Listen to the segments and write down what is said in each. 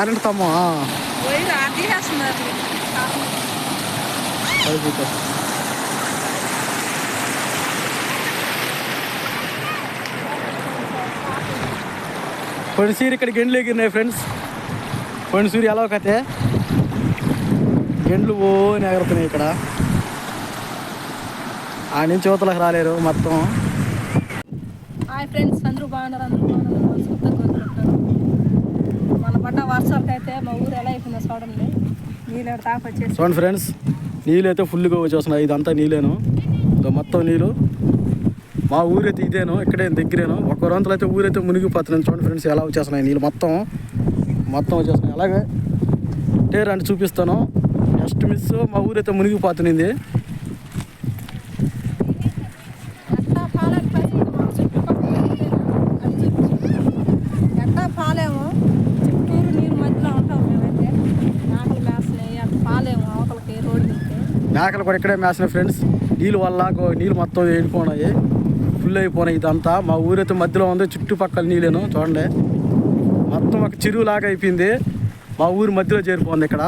Current తమ్మ పొడిసీరు ఇక్కడ గెండ్లు ఎగిరినాయి friends పొడిసూరి ఎలా కతే గెండ్లు ఓ ఎగురుతున్నాయి ఇక్కడ. ఆ నుంచి యువతలకు రాలేరు మొత్తం. హాయ్ ఫ్రెండ్స్ అందరూ బాగున్నారు? అందరూ బాగున్నారు? మన పడ్డ వర్షాలకి అయితే మా ఊరు ఎలా అయిపోయిందో చూడండి. నీళ్ళు తాప వచ్చేసి చూడండి ఫ్రెండ్స్ నీళ్ళు అయితే ఫుల్గా వచ్చేస్తున్నాయి. ఇదంతా నీళ్ళేను. ఇంకా మొత్తం నీళ్ళు. మా ఊరైతే ఇదేను ఇక్కడే దగ్గరేను. ఒక రోజులు అయితే ఊరైతే మునిగిపోతున్నాయి. చూడండి ఫ్రెండ్స్ ఎలా వచ్చేస్తున్నాయి నీళ్ళు మొత్తం. మొత్తం వచ్చేస్తున్నాయి. అలాగే అంటే రండి చూపిస్తాను. నెక్స్ట్ మిస్ మా ఊరైతే మునిగిపోతుంది ఎట్టా పాలేం పై మా చుట్టుపక్కల అది చూపించు. ఎట్టా పాలేమో చుట్టూరు నీరు మధ్యలో ఉంటాం మేమైతే నాకలు మేస్తున్నాయి అట్ట పాలేము అవతలకి రోడ్డు మీదకి మేకలు కూడా ఇక్కడే మేసిన ఫ్రెండ్స్. నీళ్ళు వల్ల నీళ్ళు మొత్తం వెళ్ళిపోయినాయి ఫుల్ అయిపోయినాయి ఇదంతా. మా ఊరైతే మధ్యలో ఉంది చుట్టుపక్కల నీళ్ళేను చూడండి. మొత్తం ఒక చెరువు లాగా అయిపోయింది. మా ఊరు మధ్యలో చేరిపోయింది ఇక్కడ.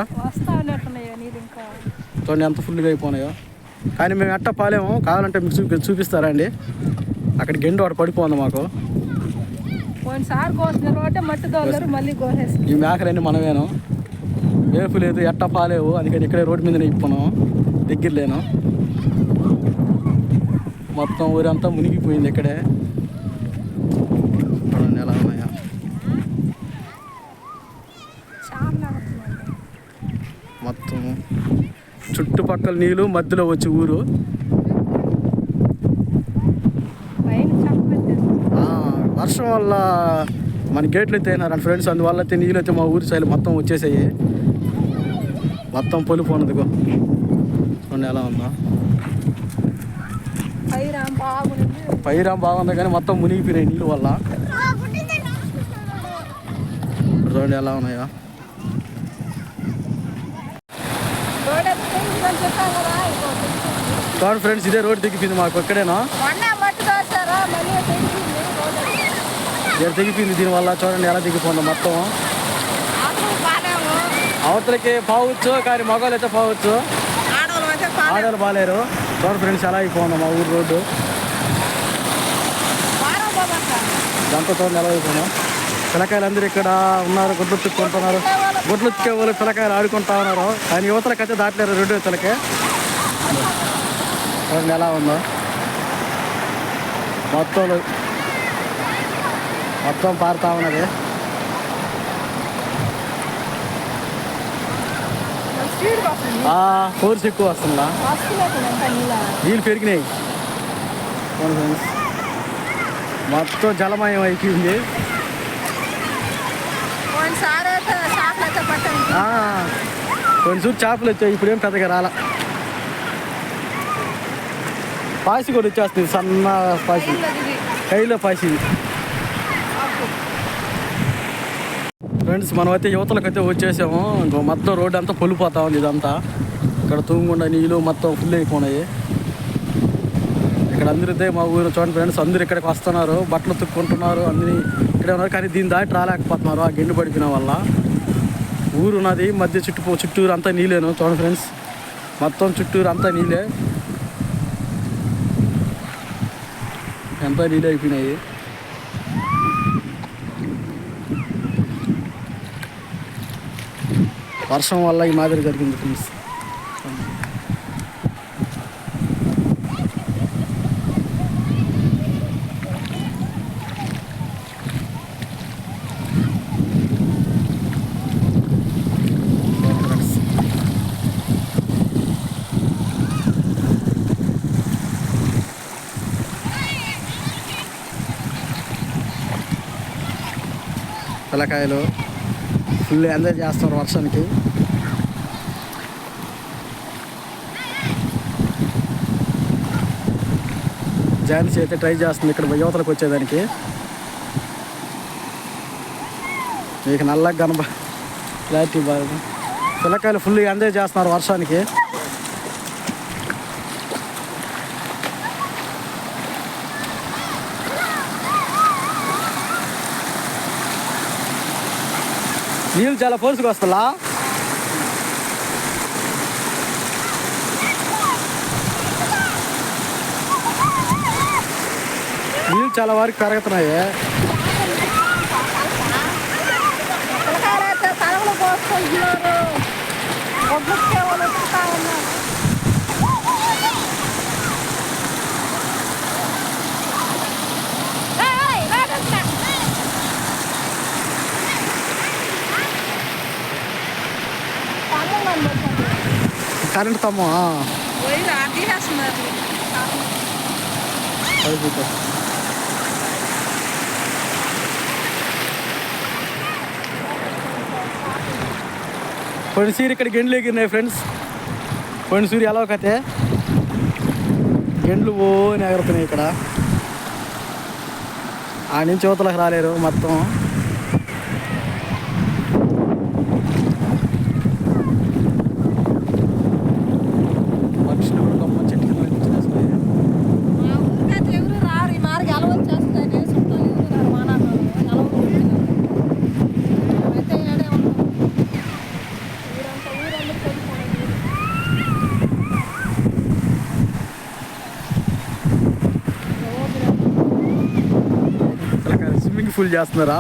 చూడండి ఎంత ఫుల్గా అయిపోయినాయో కానీ మేము ఎట్ట పాలేము. కావాలంటే మీకు చూపి చూపిస్తారా అండి? అక్కడ గెండు ఒకటి పడిపోయింది మాకు. ఈ మేకలన్నీ మనమేను. వేపు లేదు ఎట్ట పాలేవు. అందుకని ఇక్కడే రోడ్డు మీద ఇప్పున్నాం. దగ్గర లేను మొత్తం ఊరంతా మునిగిపోయింది ఇక్కడే. చూడండి ఎలా ఉన్నాయా. మొత్తం చుట్టుపక్కల నీళ్ళు మధ్యలో వచ్చి ఊరు. వర్షం వల్ల మన గేట్లు అయితే అయినారు ఫ్రెండ్స్. అందువల్ల అయితే నీళ్ళు అయితే మా ఊరి సైడ్ మొత్తం వచ్చేసాయి. మొత్తం పొలిపోనదిగో చూడండి ఎలా ఉందో పైరా బాగుంది కానీ మొత్తం మునిగిపోయినాయి నీళ్ళు వల్ల. చూడండి ఎలా ఉన్నాయో? రోడ్ కదా ఫ్రెండ్స్ ఇదే రోడ్డు దిగిపోయింది మాకు రోడ్. ఇక్కడ దిగిపోయింది దీనివల్ల చూడండి ఎలా దిగిపోయిందో మొత్తం. అవతలకి పోవచ్చు కానీ మగవాళ్ళు అయితే పోవచ్చు. ఆడవాళ్ళు బాగాలేరు చూడ ఫ్రెండ్స్ ఎలా అయిపోయిందో మా ఊరు రోడ్డు. దాంతో చూడండి ఎలా అయిపోయినా పిల్లకాయలు అందరూ ఇక్కడ ఉన్నారు గుడ్లు తిక్కుంటున్నారు గుడ్లు తిక్కే వాళ్ళు పిల్లకాయలు ఆడుకుంటా ఉన్నారు. కానీ యువతలకైతే దాటలేరు రెండు యువతలకి. చూడండి ఎలా ఉందో. మొత్తం మొత్తం పారుతా ఉన్నది స్పీడ్ వస్తుంది ఫోర్స్ ఎక్కువ వస్తుందా? నీళ్ళ పెరిగినాయి. మొత్తం జలమయం అయిపోయింది. కొంచెం చేపలు వచ్చాయి. ఇప్పుడేం పెద్దగా రాలా. పాసి కూడా వచ్చేస్తుంది. సన్న పాసి కైలో పాసి ఫ్రెండ్స్ మనమైతే అయితే యువతలకు అయితే వచ్చేసాము. ఇంకో మొత్తం రోడ్డు అంతా పొలిపోతా ఉంది ఇదంతా. ఇక్కడ తూముకుండా నీళ్ళు మొత్తం ఫుల్ అయిపోయినాయి. ఇక్కడ అందరితే మా ఊరు చూడండి ఫ్రెండ్స్ అందరు ఇక్కడికి వస్తున్నారు బట్టలు తుక్కుంటున్నారు అన్ని ఇక్కడే ఉన్నారు. కానీ దీని దాటి రాలేకపోతున్నారు ఆ గిండు పడిపోయిన వల్ల. ఊరు ఉన్నది మధ్య చుట్టూ చుట్టూరు అంతా నీళ్ళేను చూడండి ఫ్రెండ్స్ మొత్తం చుట్టూరు అంతా నీళ్ళే అంతా నీళ్ళు అయిపోయినాయి. వర్షం వల్ల ఈ మాదిరి జరిగింది ఫ్రెండ్స్. పిల్లకాయలు ఫుల్ ఎంజాయ్ చేస్తున్నారు వర్షానికి. జాయిన్స్ అయితే ట్రై చేస్తుంది ఇక్కడ యువతలకు వచ్చేదానికి. మీకు నల్లగా కనబ క్లారిటీ బాగా పిల్లకాయలు ఫుల్ ఎంజాయ్ చేస్తున్నారు వర్షానికి. నీళ్ళు చాలా ఫోర్స్గా వస్తుందా నీళ్ళు చాలా వరకు కరగతున్నాయి. పిల్లకాయలైతే తలలు పోసుకుంటున్నారు? ఉన్నారు. కరెంట్ తమ్మ వైర్ ఆడేస్తున్నారు కొన్ని సీరి ఇక్కడ గెండ్లు ఎగిరినాయి ఫ్రెండ్స్. కొన్ని సూరి ఎలా కతే గెండ్లు ఓ ఎగురుతున్నాయి ఇక్కడ. ఆ నుంచి యువతలకు రాలేరు మొత్తం పక్షులు కూడా గమ్మ చెట్టు కింద కూర్చునేస్తున్నాయి. మా ఊరికైతే ఎవరు రారు ఈ మార్గం ఎలా వచ్చేస్తాయి చుట్టాలు ఎవరు రారు మా నాన్న ఎలా అయితే ఏడే ఉంటాం ఊరంతా ఊరంతా కొనుక్కోండి ఫుల్ చేస్తున్నారా?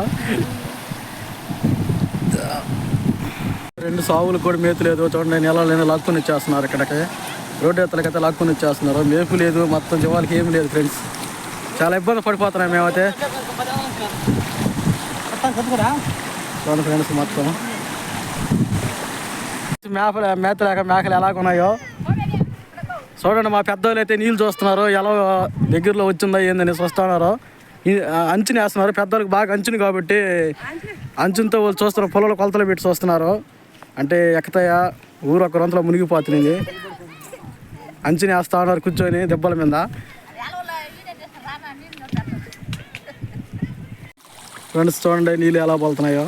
రెండు సావులు కూడా మేత లేదు చూడండి నెలలు లాక్కొని వచ్చేస్తున్నారు ఇక్కడికి. రోడ్డు ఎత్తలకైతే లాక్కొని వచ్చేస్తున్నారు మేపు లేదు మొత్తం జీవాలకి ఏం లేదు ఫ్రెండ్స్ చాలా ఇబ్బంది పడిపోతున్నాం మేమైతే. చూడండి ఫ్రెండ్స్ మొత్తం. మేపలు మేత లేక మేకలు ఎలాగున్నాయో చూడండి మా పెద్దోళ్ళు అయితే నీళ్ళు చూస్తున్నారు. ఎలా దగ్గరలో వచ్చిందో ఏందని చూస్తున్నారు అంచుని వేస్తున్నారు. పెద్దలకు బాగా అంచుని కాబట్టి అంచునితో వాళ్ళు చూస్తున్నారు. పొలంలో కొలతలు పెట్టి చూస్తున్నారు. అంటే ఎక్కతాయా ఊరు ఒక రొంతలో మునిగిపోతుంది అంచుని వేస్తా ఉన్నారు కూర్చొని దెబ్బల మీద. ఫ్రెండ్స్ చూడండి నీళ్ళు ఎలా పోతున్నాయో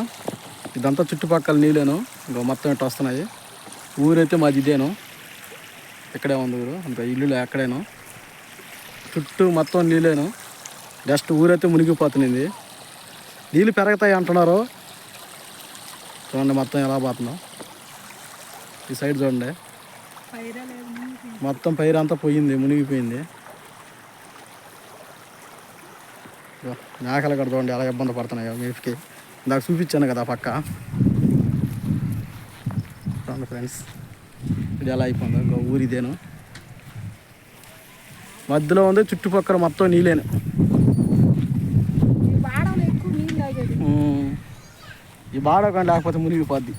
ఇదంతా చుట్టుపక్కల నీళ్ళేను. ఇంకో మొత్తం ఇట్లా వస్తున్నాయి. ఊరైతే మాది ఇదేను. ఇక్కడే ఉంది ఊరు. ఇంకా ఇల్లు ఎక్కడేను. చుట్టూ మొత్తం నీళ్ళేను. జస్ట్ ఊరైతే మునిగిపోతుంది నీళ్ళు పెరుగుతాయి అంటున్నారు. చూడండి మొత్తం ఎలా పోతుందో ఈ సైడ్ చూడండి. మొత్తం పైరు అంతా పోయింది మునిగిపోయింది. మేకలు కూడా చూడండి ఎలా ఇబ్బంది పడుతున్నాయో మేపుకి. ఇందాక చూపించాను కదా పక్క. చూడండి ఫ్రెండ్స్ ఇది ఎలా అయిపోయిందో ఇంకో ఊరిదేను. మధ్యలో ఉంది చుట్టుపక్కల మొత్తం నీళ్ళేను ఈ బాడలో ఎక్కువ నీళ్ళు తాగేది ఉమ్. ఈ బాడకండి లేకపోతే మునిగిపోద్ది.